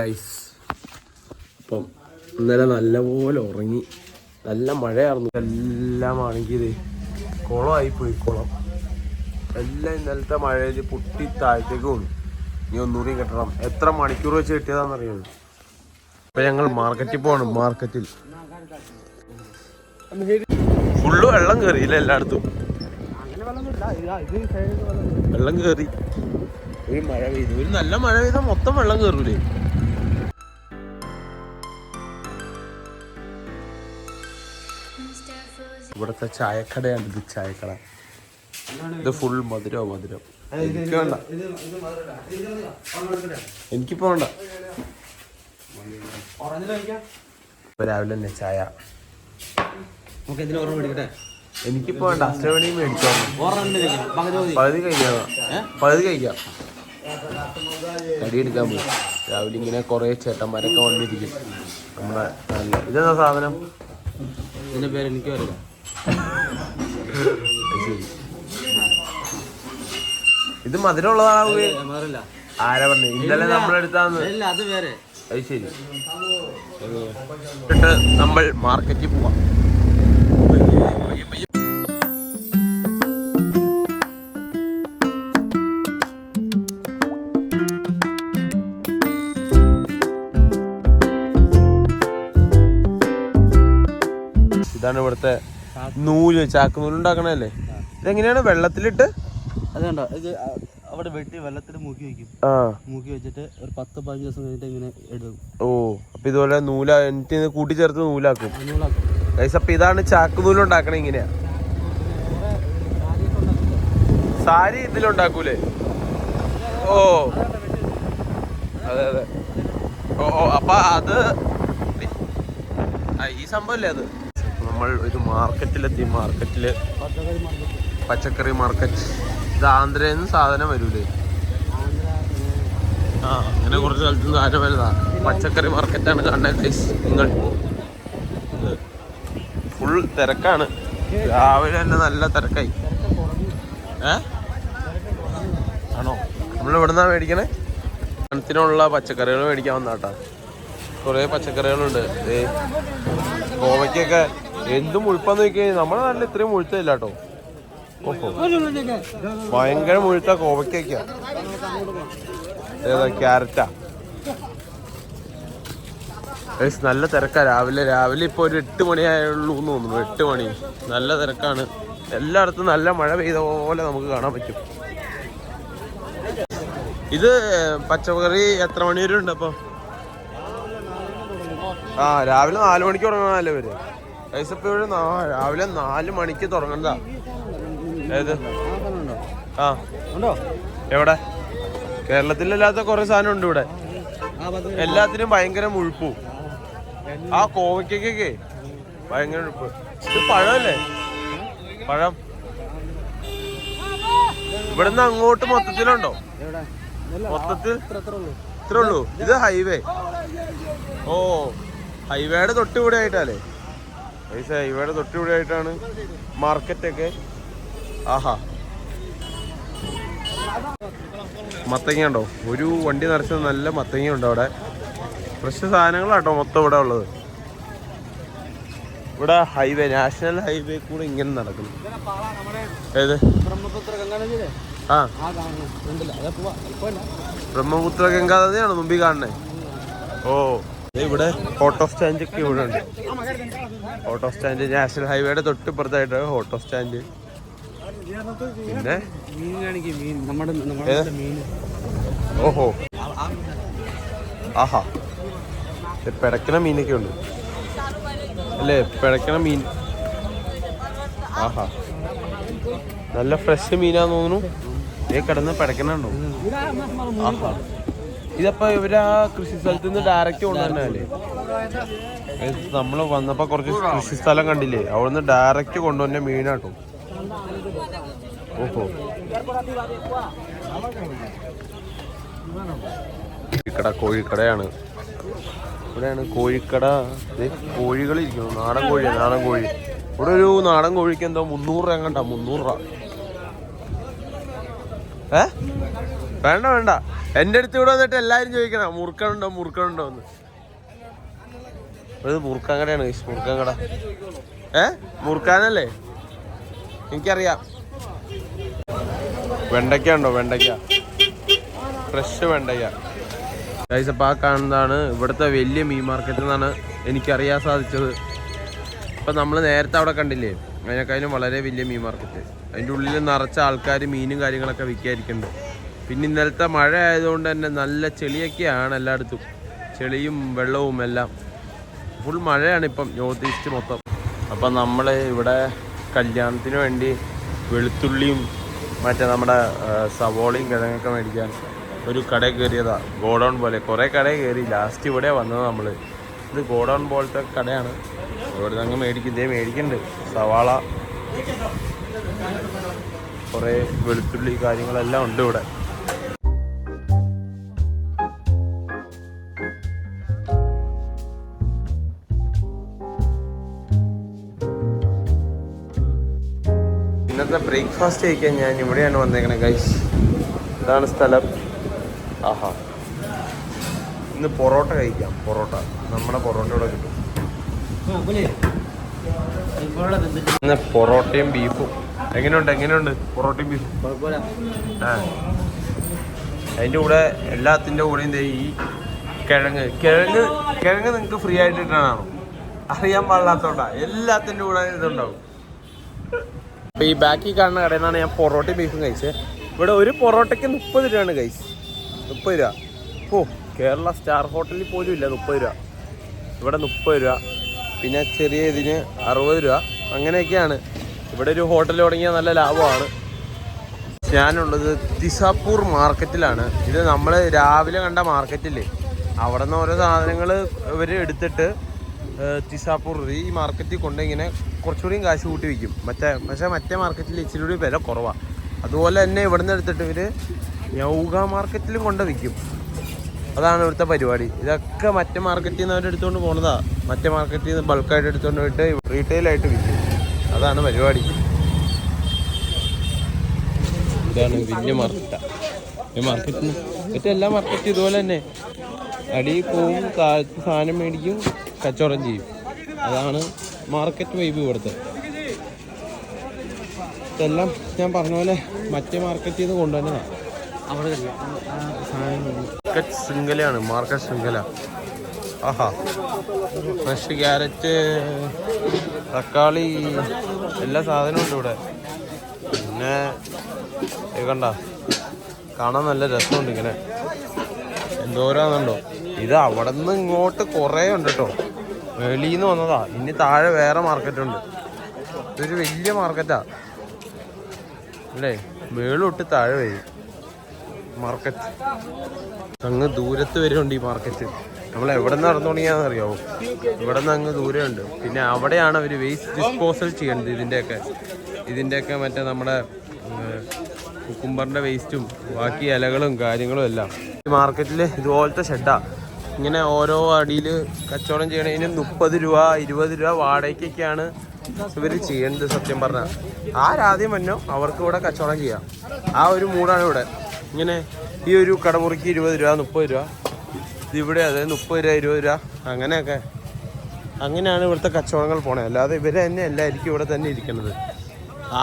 Guys അപ്പം ഇന്നലെ നല്ലപോലെ ഉറങ്ങി. നല്ല മഴയായിരുന്നു. എല്ലാം ആണെങ്കിൽ കുളമായി പോയി കുളം. എല്ലാം ഇന്നലത്തെ മഴയിൽ പൊട്ടി താഴത്തേക്ക് വീണു. ഇനി ഒന്നുകൂടി കെട്ടണം. എത്ര മണിക്കൂർ വെച്ച് കിട്ടിയതാണെന്നറിയാമോ അപ്പൊ ഞങ്ങൾ മാർക്കറ്റിൽ പോകണം മാർക്കറ്റിൽ. ഫുള്ള് വെള്ളം കയറിയില്ല എല്ലായിടത്തും? വെള്ളം കയറി ഒരു മഴ പെയ്തു. ഒരു നല്ല മഴ പെയ്താൽ മൊത്തം വെള്ളം കയറൂലേ ഇവിടുത്തെ ചായക്കടയാണ് ഇത് ചായക്കട. ഇത് ഫുൾ മധുരോ മധുരം. എനിക്ക് വേണ്ട. എനിക്കിപ്പോ വേണ്ട. ഇപ്പൊ രാവിലെ തന്നെ ചായ. എനിക്കിപ്പോ വേണ്ട. അഷ്ടമണി മേടിച്ചോ പകുതി കഴിക്കാം. പകുതി കഴിക്കാം. കടിയെടുക്കാൻ പോയി. രാവിലെ ഇങ്ങനെ കുറെ ചേട്ടന്മാരൊക്കെ വന്നിരിക്കും. നമ്മുടെ നല്ല ഇതെന്താ സാധനം? ഇതിന്റെ പേര് എനിക്ക് ശരി ഇത് മധുരമുള്ളതാണോ ആരാ പറഞ്ഞു? ഇന്നലെ നമ്മളെടുത്താന്ന് അത് വേറെ. അത് ശരി. നമ്മൾ മാർക്കറ്റിൽ പോവാം. ഇതാണ് ഇവിടുത്തെ നൂൽ ചാക്ക് നൂൽ ഉണ്ടാക്കണല്ലേ ഇതെങ്ങനെയാണ് വെള്ളത്തിലിട്ട്? അത് കണ്ടോ? ഇത് അവിടെ വെട്ടി വെള്ളത്തിൽ മൂക്കി വെക്കും. ആ. മൂക്കി വെച്ചിട്ട് ഒരു പത്ത് പതിനഞ്ച് ദിവസം കഴിഞ്ഞിട്ട് ഇങ്ങനെ എടുക്കും ഓ അപ്പൊ ഇതുപോലെ നൂല എനിക്ക് കൂട്ടിച്ചേർത്ത് നൂലാക്കും. അപ്പൊ ഇതാണ് ചാക്ക് നൂൽ ഉണ്ടാക്കണ ഇങ്ങനെയാ സാരി ഇതിലുണ്ടാക്കൂലേ? ഓ. അതെ അതെ. ഓ അപ്പൊ അത് ഈ സംഭവല്ലേ അത്? നമ്മൾ ഒരു മാർക്കറ്റിലെത്തി മാർക്കറ്റിൽ പച്ചക്കറി മാർക്കറ്റ് ഇത് ആന്ധ്രയിൽ നിന്ന് സാധനം വരൂലേ? ആ അങ്ങനെ കുറച്ച് സ്ഥലത്ത് നിന്ന് സാധനം വരുന്നതാ പച്ചക്കറി മാർക്കറ്റാണ് ഗൈസ് നിങ്ങൾ. ഫുൾ തിരക്കാണ്. രാവിലെ തന്നെ നല്ല തിരക്കായി. ഏ? ആണോ? നമ്മൾ ഇവിടുന്നാ മേടിക്കണേ? ത്തിനുള്ള പച്ചക്കറികൾ മേടിക്കാൻ വന്നാട്ടാ. കുറേ പച്ചക്കറികളുണ്ട്. കോവയ്ക്കൊക്കെ എന്ത് മുഴുപ്പാന്ന് ചോദിക്കഴിഞ്ഞാൽ നമ്മുടെ നാട്ടിൽ ഇത്രയും മുഴുത്തില്ല കേട്ടോ. ഭയങ്കര മുഴുത്ത കോവയ്ക്കൊക്കെയാ ഏതാ ക്യാരറ്റാ. നല്ല തിരക്കാ. രാവിലെ രാവിലെ ഇപ്പോൾ ഒരു എട്ട് മണിയായുള്ളൂ എന്ന് തോന്നുന്നു. എട്ട് മണി. നല്ല തിരക്കാണ്. എല്ലായിടത്തും നല്ല മഴ പെയ്ത പോലെ നമുക്ക് കാണാൻ പറ്റും. ഇത് പച്ചക്കറി എത്ര മണി വരെ ഉണ്ട് അപ്പൊ? ആ രാവിലെ നാല് മണിക്ക് തുടങ്ങാനല്ലേ വരെ ഗൈസ് നാ- രാവിലെ നാല് മണിക്ക് തുടങ്ങണ്ട ഏത്? ആ. ഉണ്ടോ? എവിടെ? കേരളത്തിലല്ലാത്ത കുറെ സാധനം ഉണ്ട് ഇവിടെ. എല്ലാത്തിനും ഭയങ്കര മുഴുപ്പു. ആ കോവയ്ക്കൊക്കെ ഭയങ്കര മുഴുപ്പ്. ഇത് പഴമല്ലേ? പഴം. ഇവിടുന്ന് അങ്ങോട്ട് മൊത്തത്തിലുണ്ടോ? മൊത്തത്തിൽ? ഇത്രേ ഉള്ളൂ. ഇത് ഹൈവേ. ഓ ഹൈവേയുടെ തൊട്ട് ഇവിടെ ആയിട്ടല്ലേ പൈസ ഇവിടെ തൊട്ടിവിടെ ആയിട്ടാണ് മാർക്കറ്റൊക്കെ ആഹാ. മത്തങ്ങ ഉണ്ടോ? ഒരു വണ്ടി നിറച്ചത് നല്ല മത്തങ്ങ ഉണ്ട് അവിടെ. ഫ്രഷ് സാധനങ്ങളാട്ടോ മൊത്തം ഇവിടെ ഉള്ളത്. ഇവിടെ ഹൈവേ നാഷണൽ ഹൈവേ കൂടെ ഇങ്ങനെ നടക്കുന്നു. ഏത്? ആ. ബ്രഹ്മപുത്ര ഗംഗാനദിയാണ് മുമ്പിൽ കാണണേ ഓ. ഇവിടെ ഓട്ടോ സ്റ്റാൻഡ് ഒക്കെ ഇവിടെ ഉണ്ട്. ഓട്ടോ സ്റ്റാൻഡ് നാഷണൽ ഹൈവേയുടെ തൊട്ടിപ്പുറത്തായിട്ട് ഓട്ടോ സ്റ്റാൻഡ് പിന്നെ? ഓഹോ. ആഹാ. പിടക്കണ മീനൊക്കെ ഉണ്ട്. അല്ലേ പിടക്കണ മീൻ. ആഹാ. നല്ല ഫ്രഷ് മീനാന്ന് തോന്നുന്നു. ഏ കിടന്ന് പിടക്കണുണ്ടോ ആഹാ. ഇതപ്പോ ഇവരാ കൃഷി സ്ഥലത്ത് നിന്ന് ഡയറക്റ്റ് കൊണ്ടുവന്നല്ലേ നമ്മൾ വന്നപ്പോ കുറച്ച് കൃഷി സ്ഥലം കണ്ടില്ലേ? അവിടുന്ന് ഡയറക്റ്റ് കൊണ്ടുവന്ന മീനാട്ടോ. ഓഹോ. കോഴിക്കട കോഴിക്കടയാണ്. ഇവിടെയാണ് കോഴിക്കട. കോഴികൾ ഇരിക്കുന്നു നാടൻ കോഴി നാടൻ കോഴി. ഇവിടെ ഒരു നാടൻ കോഴിക്ക് എന്തോ മുന്നൂറ് രൂപ കണ്ട മുന്നൂറ് രൂപ. ഏ? വേണ്ട വേണ്ട. എന്റെ അടുത്ത് ഇവിടെ വന്നിട്ട് എല്ലാവരും ചോദിക്കണം മുറുക്കണുണ്ടോ മുറുക്കണുണ്ടോ എന്ന്. ഇത് മുറുക്കാൻ കടയാണ് മുറുക്കാൻ കട. ഏ? മുറുക്കാനല്ലേ? എനിക്കറിയാം. വെണ്ടയ്ക്ക ഉണ്ടോ വെണ്ടയ്ക്ക? ഫ്രഷ് വെണ്ടയ്ക്ക. ഗൈസ് അപ്പോൾ കാണുന്നതാണ് ഇവിടുത്തെ വലിയ മീൻ മാർക്കറ്റിൽ നിന്നാണ് എനിക്കറിയാൻ സാധിച്ചത്. ഇപ്പം നമ്മൾ നേരത്തെ അവിടെ കണ്ടില്ലേ? അതിനേക്കാളും വളരെ വലിയ മീൻ മാർക്കറ്റ്. അതിന്റെ ഉള്ളിൽ നിറച്ച ആൾക്കാർ മീനും കാര്യങ്ങളൊക്കെ വിൽക്കാതിരിക്കുന്നുണ്ട് പിന്നെ ഇന്നലത്തെ മഴ ആയതുകൊണ്ട് തന്നെ നല്ല ചെളിയൊക്കെയാണ് എല്ലായിടത്തും. ചെളിയും വെള്ളവും എല്ലാം. ഫുൾ മഴയാണ് ഇപ്പം നോർത്ത് ഈസ്റ്റ് മൊത്തം. അപ്പം നമ്മൾ ഇവിടെ കല്യാണത്തിന് വേണ്ടി വെളുത്തുള്ളിയും മറ്റേ നമ്മുടെ സവോളയും കിഴങ്ങൊക്കെ മേടിക്കാൻ ഒരു കട കയറിയതാണ് ഗോഡൗൺ പോലെ. കുറേ കട കയറി. ലാസ്റ്റ് ഇവിടെ വന്നത് നമ്മൾ ഇത് ഗോഡൗൺ പോലത്തെ കടയാണ്. ഇവിടെ നിന്ന് അങ്ങ് മേടിക്കും. ഇതേ മേടിക്കുന്നുണ്ട് സവാള. കുറേ വെളുത്തുള്ളി കാര്യങ്ങളെല്ലാം ഉണ്ട് ഇവിടെ. ബ്രേക്ക്ഫാസ്റ്റ് കഴിക്കാൻ ഞാൻ ഇവിടെയാണ് വന്നേക്കണത് ഗൈസ് ഇതാണ് സ്ഥലം. ആഹാ. ഇന്ന് പൊറോട്ട കഴിക്കാം പൊറോട്ട. നമ്മുടെ പൊറോട്ട ഇവിടെ കിട്ടും. ഇന്ന് പൊറോട്ടയും ബീഫും എങ്ങനെയുണ്ട് എങ്ങനെയുണ്ട് പൊറോട്ടയും ബീഫും ആ. അതിന്റെ കൂടെ എല്ലാത്തിന്റെ കൂടെ എന്താ ഈ കിഴങ്ങ്. കിഴങ്ങ് കിഴങ്ങ് നിങ്ങൾക്ക് ഫ്രീ ആയിട്ട് ഇട്ടാണോ അറിയാൻ പാടില്ലാത്തോണ്ടാ. എല്ലാത്തിന്റെ കൂടെ ഇതുണ്ടാവും. ഈ ബാക്കി കാണുന്ന കടയിൽ നിന്നാണ് ഞാൻ പൊറോട്ട ബീഫും കഴിച്ചത്. ഇവിടെ ഒരു പൊറോട്ടയ്ക്ക് മുപ്പത് രൂപയാണ് കഴിച്ച് മുപ്പത് രൂപ. ഓ കേരള സ്റ്റാർ ഹോട്ടലിൽ പോലും ഇല്ല മുപ്പത് രൂപ. ഇവിടെ മുപ്പത് രൂപ. പിന്നെ ചെറിയ ഇതിന് അറുപത് രൂപ. അങ്ങനെയൊക്കെയാണ്. ഇവിടെ ഒരു ഹോട്ടൽ തുടങ്ങിയാൽ നല്ല ലാഭമാണ്. ഞാനുള്ളത് തിസാപ്പൂർ മാർക്കറ്റിലാണ്. ഇത് നമ്മൾ രാവിലെ കണ്ട മാർക്കറ്റില്ലേ അവിടെ നിന്ന് ഓരോ സാധനങ്ങൾ ഇവർ എടുത്തിട്ട് തിസാപ്പൂർ ഈ മാർക്കറ്റിൽ കൊണ്ട് ഇങ്ങനെ കുറച്ചുകൂടിയും കാശ് കൂട്ടി വിൽക്കും. മറ്റേ പക്ഷേ മറ്റേ മാർക്കറ്റിൽ ഇച്ചിരി കൂടി വില കുറവാണ് അതുപോലെ തന്നെ ഇവിടെ നിന്ന് എടുത്തിട്ട് ഇവർ യൗഗ മാർക്കറ്റിലും കൊണ്ട് വിൽക്കും. അതാണ് ഇവിടുത്തെ പരിപാടി. ഇതൊക്കെ മറ്റേ മാർക്കറ്റിൽ നിന്ന് അവരെടുത്തുകൊണ്ട് പോകുന്നതാണ് മറ്റേ മാർക്കറ്റിൽ നിന്ന് ബൾക്കായിട്ട് എടുത്തുകൊണ്ട് പോയിട്ട് റീറ്റെയിലായിട്ട് വിൽക്കും. അതാണ് പരിപാടി. ഇതാണ് വലിയ മാർക്കറ്റാണ് ഈ മാർക്കറ്റിന് മറ്റേ എല്ലാ മാർക്കറ്റും ഇതുപോലെ തന്നെ. അടിയിൽ പോവും കാലത്ത് സാധനം മേടിക്കും കച്ചവടം ചെയ്യും. അതാണ് മാർക്കറ്റ് വൈബ് ഇവിടുത്തെ ഇതെല്ലാം ഞാൻ പറഞ്ഞ പോലെ മറ്റേ മാർക്കറ്റിൽ നിന്ന് കൊണ്ടുവന്നതാണ് മാർക്കറ്റ് ശൃംഖലയാണ് മാർക്കറ്റ് ശൃംഖല. ആഹാ. ഫ്രഷ് ക്യാരറ്റ് തക്കാളി എല്ലാ സാധനവും ഉണ്ട് ഇവിടെ. പിന്നെ കണ്ട. കാണാൻ നല്ല രസമുണ്ട് ഇങ്ങനെ. എന്തോരാന്നുണ്ടോ? ഇത് അവിടെ നിന്ന് ഇങ്ങോട്ട് കുറേ ഉണ്ട് കേട്ടോ. വെളിയിൽ വന്നതാ. ഇനി താഴെ വേറെ മാർക്കറ്റ് ഉണ്ട് ഇതൊരു വലിയ മാർക്കറ്റാ. അല്ലേ? മേളൊട്ട് താഴെ വരും. മാർക്കറ്റ്. അങ്ങ് ദൂരത്ത് വരുന്നുണ്ട് ഈ മാർക്കറ്റ്. നമ്മൾ എവിടെ നിന്ന് നടന്നു തുടങ്ങിയാന്ന് അറിയാവോ ഇവിടെ നിന്ന് അങ്ങ് ദൂരമുണ്ട് പിന്നെ അവിടെയാണ് അവർ വേസ്റ്റ് ഡിസ്പോസൽ ചെയ്യേണ്ടത് ഇതിന്റെയൊക്കെ ഇതിന്റെയൊക്കെ മറ്റേ നമ്മുടെ കുക്കുംബറിന്റെ വേസ്റ്റും ബാക്കി ഇലകളും കാര്യങ്ങളും എല്ലാം. ഈ മാർക്കറ്റിൽ ഇതുപോലത്തെ ഷെഡാ ഇങ്ങനെ ഓരോ അടിയിൽ കച്ചവടം ചെയ്യണതിന് മുപ്പത് രൂപ ഇരുപത് രൂപ വാടകയ്ക്കൊക്കെയാണ് ഇവർ ചെയ്യേണ്ടത് സത്യം പറഞ്ഞാൽ ആരാദ്യം വന്നോ അവർക്ക് ഇവിടെ കച്ചവടം ചെയ്യാം. ആ ഒരു മൂടാണ് ഇവിടെ. ഇങ്ങനെ ഈ ഒരു കടമുറിക്ക് ഇരുപത് രൂപ മുപ്പത് രൂപ ഇതിവിടെ അതെ മുപ്പത് രൂപ ഇരുപത് രൂപ അങ്ങനെയൊക്കെ. അങ്ങനെയാണ് ഇവിടുത്തെ കച്ചവടങ്ങൾ പോണേ. അല്ലാതെ ഇവർ തന്നെ എല്ലായിരിക്കും ഇവിടെ തന്നെ ഇരിക്കുന്നത്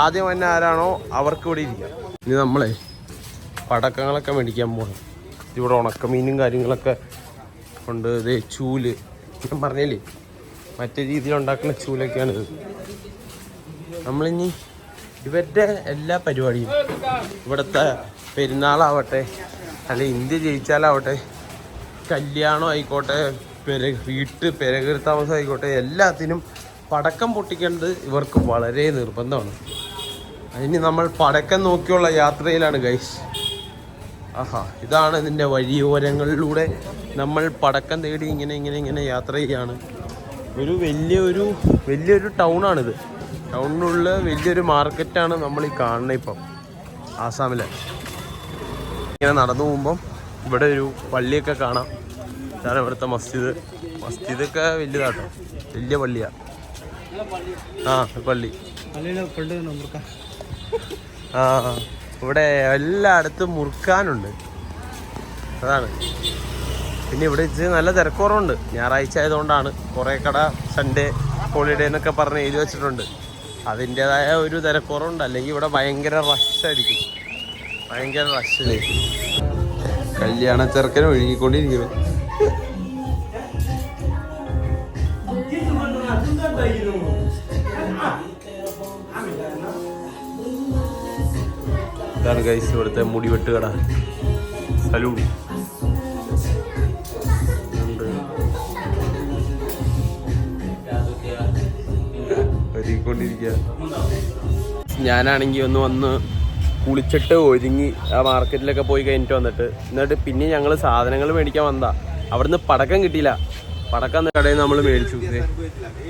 ആദ്യം തന്നെ ആരാണോ അവർക്ക് ഇവിടെ ഇരിക്കാം. ഇനി നമ്മളെ പടക്കങ്ങളൊക്കെ മേടിക്കാൻ പോകണം ഇവിടെ ഉണക്കമീനും കാര്യങ്ങളൊക്കെ ഉണ്ട് ഇത് ചൂൽ. ഞാൻ പറഞ്ഞില്ലേ? മറ്റേ രീതിയിൽ ഉണ്ടാക്കുന്ന ചൂലൊക്കെയാണിത് നമ്മളിനി ഇവരുടെ എല്ലാ പരിപാടിയും ഇവിടുത്തെ പെരുന്നാളാവട്ടെ അല്ലെ ഇന്ത്യ ജയിച്ചാലാവട്ടെ കല്യാണം ആയിക്കോട്ടെ പെര വീട്ട് പെരകീർ താമസം ആയിക്കോട്ടെ എല്ലാത്തിനും പടക്കം പൊട്ടിക്കേണ്ടത് ഇവർക്ക് വളരെ നിർബന്ധമാണ്. അതിന് നമ്മൾ പടക്കം നോക്കിയുള്ള യാത്രയിലാണ് ഗൈസ് ആഹാ ഇതാണ് ഇതിന്റെ വഴിയോരങ്ങളിലൂടെ നമ്മൾ പടക്കം തേടി ഇങ്ങനെ ഇങ്ങനെ ഇങ്ങനെ യാത്ര ചെയ്യാണ്. ഒരു വലിയൊരു വലിയൊരു ടൗണാണിത്. ടൗണിനുള്ള വലിയൊരു മാർക്കറ്റാണ് നമ്മൾ ഈ കാണുന്നത് ഇപ്പം ആസാമിലെ. ഇങ്ങനെ നടന്നു പോകുമ്പം ഇവിടെ ഒരു പള്ളിയൊക്കെ കാണാം. ഇതാണ് ഇവിടുത്തെ മസ്ജിദ്. മസ്ജിദൊക്കെ വലിയതാട്ടോ വലിയ പള്ളിയാ. ആ പള്ളി. ആ. ഇവിടെ എല്ലായിടത്തും മുറുക്കാനുണ്ട്. അതാണ്. പിന്നെ ഇവിടെ ഇച്ചിരി നല്ല തിരക്കുറവുണ്ട്. ഞായറാഴ്ച ആയതുകൊണ്ടാണ് കുറേ കട സൺഡേ ഹോളിഡേ എന്നൊക്കെ പറഞ്ഞ് എഴുതി വെച്ചിട്ടുണ്ട്. അതിന്റെതായ ഒരു തിരക്കുറവുണ്ട്. അല്ലെങ്കിൽ ഇവിടെ ഭയങ്കര റഷായിരിക്കും ഭയങ്കര റഷ് കല്യാണ ചെറുക്കൻ ഒഴുകിക്കൊണ്ടിരിക്കുന്നു ഇതാണ് കൈസ് ഇവിടുത്തെ മുടിവെട്ട് കട. സലൂൺ ഒരുങ്ങിക്കൊണ്ടിരിക്കുക ഞാനാണെങ്കിൽ ഒന്ന് വന്ന് കുളിച്ചിട്ട് ഒരുങ്ങി ആ മാർക്കറ്റിലൊക്കെ പോയി കഴിഞ്ഞിട്ട് വന്നിട്ട് എന്നിട്ട് പിന്നെ ഞങ്ങൾ സാധനങ്ങൾ മേടിക്കാൻ വന്നതാ. അവിടുന്ന് പടക്കം കിട്ടിയില്ല. പടക്കം കടയിൽ നമ്മൾ മേടിച്ചു.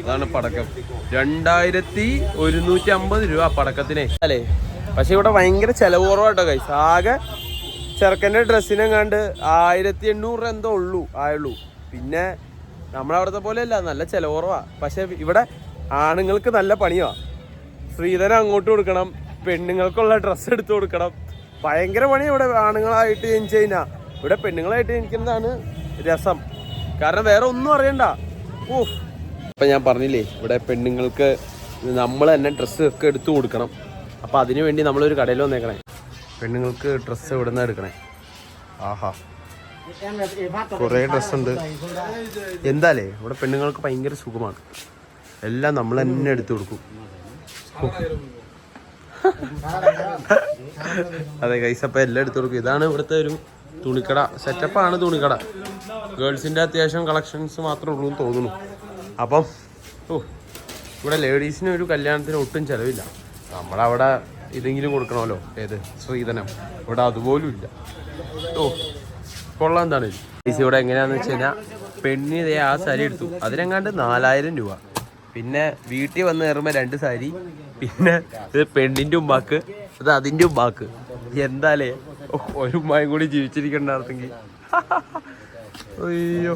അതാണ് പടക്കം. രണ്ടായിരത്തി ഒരുന്നൂറ്റി അമ്പത് രൂപ പടക്കത്തിനെ. അല്ലേ? പക്ഷെ ഇവിടെ ഭയങ്കര ചെലവ് കുറവാട്ടോ കൈസ് ആകെ ചെറുക്കന്റെ ഡ്രസ്സിനെ ആയിരത്തി എണ്ണൂറ് എന്തോ ഉള്ളൂ ആയുള്ളൂ. പിന്നെ നമ്മളവിടുത്തെ പോലെയല്ല നല്ല ചെലവ് കുറവാണ് പക്ഷെ ഇവിടെ ആണുങ്ങൾക്ക് നല്ല പണിയാ. സ്ത്രീധനം അങ്ങോട്ട് കൊടുക്കണം പെണ്ണുങ്ങൾക്കുള്ള ഡ്രസ്സ് എടുത്തു കൊടുക്കണം. ഭയങ്കര പണി ഇവിടെ ആണുങ്ങളായിട്ട് ജനിച്ചു കഴിഞ്ഞാൽ ഇവിടെ പെണ്ണുങ്ങളായിട്ട് ജനിക്കുന്നതാണ് രസം. കാരണം വേറെ ഒന്നും അറിയണ്ട. ഓ അപ്പൊ ഞാൻ പറഞ്ഞില്ലേ ഇവിടെ പെണ്ണുങ്ങൾക്ക് നമ്മൾ തന്നെ ഡ്രസ്സ് ഒക്കെ എടുത്തു കൊടുക്കണം. അപ്പൊ അതിനു വേണ്ടി നമ്മളൊരു കടയിൽ വന്നേക്കണേ. പെണ്ണുങ്ങൾക്ക് ഡ്രസ്സ് ഇവിടെ നിന്ന് എടുക്കണേ? ആഹാ. കുറേ ഡ്രസ്സ് ഉണ്ട്. എന്താലേ ഇവിടെ പെണ്ണുങ്ങൾക്ക് ഭയങ്കര സുഖമാണ്. എല്ലാം നമ്മൾ തന്നെ എടുത്തു കൊടുക്കും. അതെ അപ്പം എല്ലാം എടുത്തു കൊടുക്കും. ഇതാണ് ഇവിടുത്തെ ഒരു തുണിക്കട. സെറ്റപ്പാണ് തുണിക്കട. ഗേൾസിന്റെ അത്യാവശ്യം കളക്ഷൻസ് മാത്രമേ ഉള്ളൂ എന്ന് തോന്നുന്നു. അപ്പം ഓ ഇവിടെ ലേഡീസിന് ഒരു കല്യാണത്തിന് ഒട്ടും ചിലവില്ല. നമ്മളവിടെ ഇതെങ്കിലും കൊടുക്കണമല്ലോ. ഏത്? ശ്രീധനം ഇവിടെ അതുപോലും ഇല്ല. ഓ കൊള്ളാം എന്താണ് ഇവിടെ എങ്ങനെയാണെന്ന് വെച്ച് കഴിഞ്ഞാൽ പെണ്ണിതേ ആ സാരി എടുത്തു. അതിനെങ്ങാണ്ട് നാലായിരം രൂപ. പിന്നെ വീട്ടിൽ വന്ന് കയറുമ്പോൾ രണ്ട് സാരി പിന്നെ ഇത് പെണ്ണിന്റെ ഉമ്മാക്ക് ഇത് അതിന്റെ ഉമ്മാക്ക്. എന്താലേ? ഒരു ഉമ്മായും കൂടി ജീവിച്ചിരിക്കണ്ടായിരുന്നെങ്കിൽ അയ്യോ.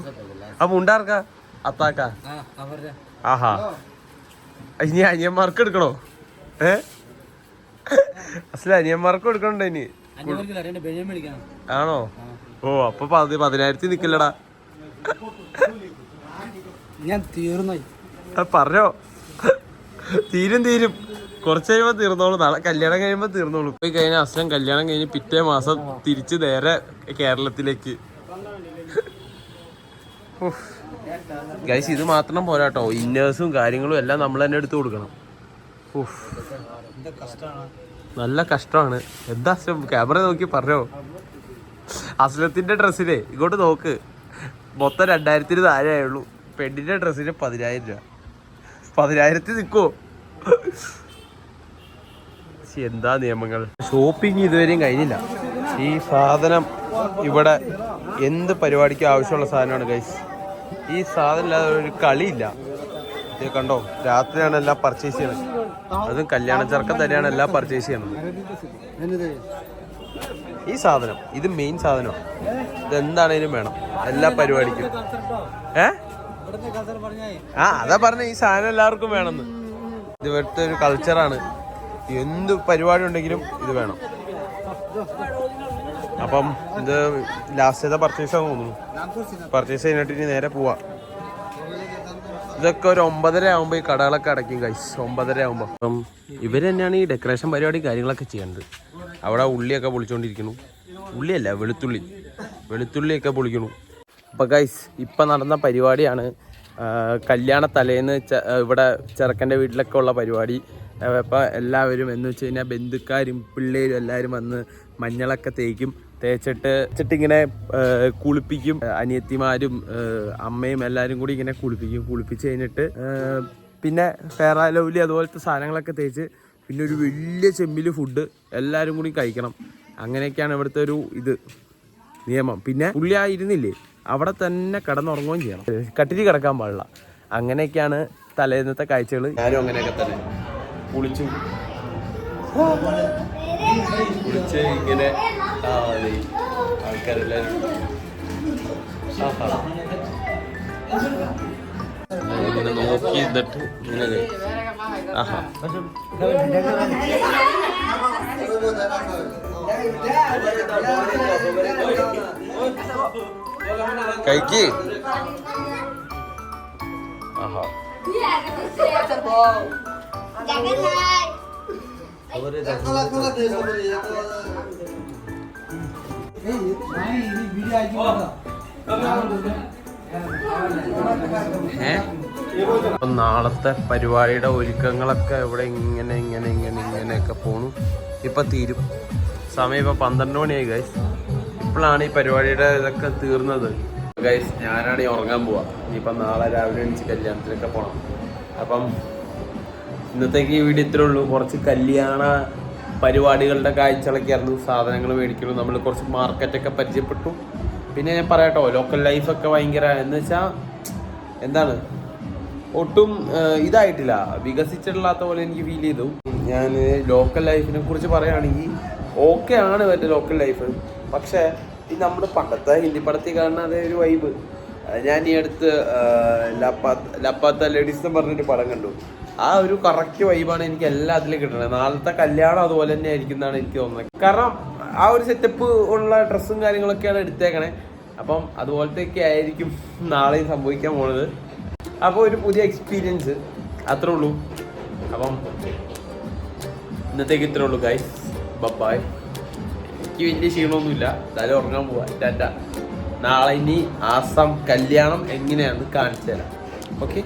ആ മുണ്ടാർക്കാ അത്താക്ക? ആഹാ. ഇനി അനിയന്മാർക്ക് എടുക്കണോ? ഏ? അസല അനിയന്മാർക്ക് എടുക്കണ്ടോ ഇനി? ആണോ? ഓ അപ്പൊ പതി പതിനായിരത്തി നിക്കല്ലടാ. ഞാൻ തീർന്നു? ആ, പറഞ്ഞോ? തീരും തീരും. കുറച്ച് കഴിയുമ്പോ തീർന്നോളൂ. നാളെ കല്യാണം കഴിയുമ്പോ തീർന്നോളൂ. പോയി കഴിഞ്ഞ അസ്ലം കല്യാണം കഴിഞ്ഞ് പിറ്റേ മാസം തിരിച്ച് നേരെ കേരളത്തിലേക്ക്. ഇത് മാത്രം പോരാട്ടോ. ഇന്നേഴ്സും കാര്യങ്ങളും എല്ലാം നമ്മൾ തന്നെ എടുത്തു കൊടുക്കണം. നല്ല കഷ്ടമാണ്. എന്താ അസ്ലം ക്യാമറ നോക്കി പറഞ്ഞോ? അസ്ലത്തിന്റെ ഡ്രസ്സിനെ ഇങ്ങോട്ട് നോക്ക്. മൊത്തം രണ്ടായിരത്തിന് താഴെ ആയുള്ളൂ പെണ്ണിന്റെ ഡ്രസ്സിന് പതിനായിരം രൂപ. പതിനായിരത്തി നിക്കോ. എന്താ നിയമങ്ങൾ? ഷോപ്പിംഗ് ഇതുവരെയും കഴിഞ്ഞില്ല. ഈ സാധനം ഇവിടെ എന്ത് പരിപാടിക്കും ആവശ്യമുള്ള സാധനമാണ് ഗൈസ് ഈ സാധനം ഇല്ലാതെ ഒരു കളിയില്ല. ഇത് കണ്ടോ? രാത്രിയാണ് എല്ലാം പർച്ചേസ് ചെയ്യണത് അതും കല്യാണ ചെറുക്കം തന്നെയാണ് എല്ലാം പർച്ചേസ് ചെയ്യണത് ഈ സാധനം ഇത് മെയിൻ സാധനമാണ്. ഇതെന്താണേലും വേണം. എല്ലാ പരിപാടിക്കും. ഏ? ആ അതാ പറഞ്ഞ ഈ സാധനം എല്ലാവർക്കും വേണമെന്ന്. ഇത് ഇവിടുത്തെ ഒരു കൾച്ചറാണ് എന്ത് പരിപാടി ഉണ്ടെങ്കിലും ഇത് വേണം. അപ്പം ഇത് ലാസ്റ്റത്തെ പർച്ചേസ് ആണെന്ന് തോന്നുന്നു? പർച്ചേസ് കഴിഞ്ഞിട്ട് ഇനി നേരെ പോവാ. ഇതൊക്കെ ഒരു ഒമ്പതര ആകുമ്പോൾ ഈ കടകളൊക്കെ അടയ്ക്കും കൈസ് ഒമ്പതര ആകുമ്പോൾ അപ്പം ഇവർ തന്നെയാണ് ഈ ഡെക്കറേഷൻ പരിപാടി കാര്യങ്ങളൊക്കെ ചെയ്യേണ്ടത് അവിടെ ഉള്ളിയൊക്കെ പൊളിച്ചുകൊണ്ടിരിക്കുന്നു ഉള്ളിയല്ല വെളുത്തുള്ളി. വെളുത്തുള്ളിയൊക്കെ പൊളിക്കണു അപ്പോൾ ഗൈസ് ഇപ്പം നടന്ന പരിപാടിയാണ്. കല്യാണ തലേന്ന് ഇവിടെ ചെറുക്കന്റെ വീട്ടിലൊക്കെ ഉള്ള പരിപാടി. അപ്പോൾ എല്ലാവരും എന്ന് വെച്ച് കഴിഞ്ഞാൽ ബന്ധുക്കാരും പിള്ളേരും എല്ലാവരും വന്ന് മഞ്ഞളൊക്കെ തേക്കും തേച്ചിട്ട് വെച്ചിട്ട് ഇങ്ങനെ കുളിപ്പിക്കും. അനിയത്തിമാരും അമ്മയും എല്ലാവരും കൂടി ഇങ്ങനെ കുളിപ്പിക്കും. കുളിപ്പിച്ച് കഴിഞ്ഞിട്ട് പിന്നെ ഫെയർ ലവ്ലി അതുപോലത്തെ സാധനങ്ങളൊക്കെ തേച്ച് പിന്നെ ഒരു വലിയ ചെമ്പിൽ ഫുഡ് എല്ലാവരും കൂടി കഴിക്കണം. അങ്ങനെയൊക്കെയാണ് ഇവിടുത്തെ ഒരു ഇത് നിയമം. പിന്നെ പുള്ളി ആ അവിടെ തന്നെ കിടന്നുറങ്ങുകയും ചെയ്യണം. കട്ടിരി കിടക്കാൻ പാടില്ല. അങ്ങനെയൊക്കെയാണ് തലേന്നത്തെ കാഴ്ചകൾ ഞാനും അങ്ങനെയൊക്കെ തന്നെ. കുളിച്ചു. കുളിച്ച് ഇങ്ങനെ ആൾക്കാരെല്ലാവരും. ഇങ്ങനെ നോക്കി എന്നിട്ട് ഇങ്ങനെ ആഹാ കഴിക്ക് ആഹാ. നാളത്തെ പരിപാടിയുടെ ഒരുക്കങ്ങളൊക്കെ ഇവിടെ ഇങ്ങനെ ഇങ്ങനെ ഇങ്ങനെ ഇങ്ങനെയൊക്കെ പോണു. ഇപ്പൊ തീരും. സമയം ഇപ്പൊ പന്ത്രണ്ട് മണിയായി ഗൈസ് ഇപ്പോഴാണ് ഈ പരിപാടിയുടെ ഇതൊക്കെ തീർന്നത്. ഗൈസ് ഞാനാണ് ഈ ഉറങ്ങാൻ പോവാ. ഇനിയിപ്പം നാളെ രാവിലെ എണീച്ച് കല്യാണത്തിനൊക്കെ പോകണം അപ്പം ഇന്നത്തേക്ക് ഈ വീഡിയോ ഇത്രേ ഉള്ളൂ. കുറച്ച് കല്യാണ പരിപാടികളുടെ കാഴ്ചകളൊക്കെയായിരുന്നു സാധനങ്ങൾ മേടിക്കുന്നു നമ്മൾ കുറച്ച് മാർക്കറ്റൊക്കെ പരിചയപ്പെട്ടു. പിന്നെ ഞാൻ പറയട്ടോ ലോക്കൽ ലൈഫൊക്കെ ഭയങ്കര എന്ന് വെച്ചാൽ എന്താണ്? ഒട്ടും ഇതായിട്ടില്ല. വികസിച്ചിട്ടില്ലാത്ത പോലെ എനിക്ക് ഫീൽ ചെയ്തു. ഞാൻ ലോക്കൽ ലൈഫിനെ കുറിച്ച് പറയുകയാണെങ്കിൽ ഓക്കെ ആണ് എന്റെ ലോക്കൽ ലൈഫ് പക്ഷേ ഈ നമ്മുടെ പണ്ടത്തെ ഹിന്ദി പടത്തിൽ കാണുന്ന അതേ ഒരു വൈബ് ഞാൻ ഈ അടുത്ത് ലപ്പാത്ത ലപ്പാത്ത ലേഡീസ് എന്ന് പറഞ്ഞൊരു പടം കണ്ടു. ആ ഒരു കറക്റ്റ് വൈബാണ് എനിക്ക് എല്ലാത്തിലും കിട്ടുന്നത്. നാളത്തെ കല്യാണം അതുപോലെ തന്നെ ആയിരിക്കും എന്നാണ് എനിക്ക് തോന്നുന്നത്. കാരണം ആ ഒരു സെറ്റപ്പ് ഉള്ള ഡ്രസ്സും കാര്യങ്ങളൊക്കെയാണ് എടുത്തേക്കണേ. അപ്പം അതുപോലത്തെയൊക്കെ ആയിരിക്കും നാളെയും സംഭവിക്കാൻ പോണത്. അപ്പോൾ ഒരു പുതിയ എക്സ്പീരിയൻസ് അത്രേ ഉള്ളൂ. അപ്പം ഇന്നത്തേക്ക് ഇത്രേ ഉള്ളൂ ഗൈസ് ബബായ് എനിക്ക് വലിയ ക്ഷീണമൊന്നുമില്ല. എന്തായാലും ഉറങ്ങാൻ പോവാ. ടാറ്റ. നാളെ ഇനി ആസാം കല്യാണം എങ്ങനെയാണെന്ന് കാണിച്ചു തരാം ഓക്കെ?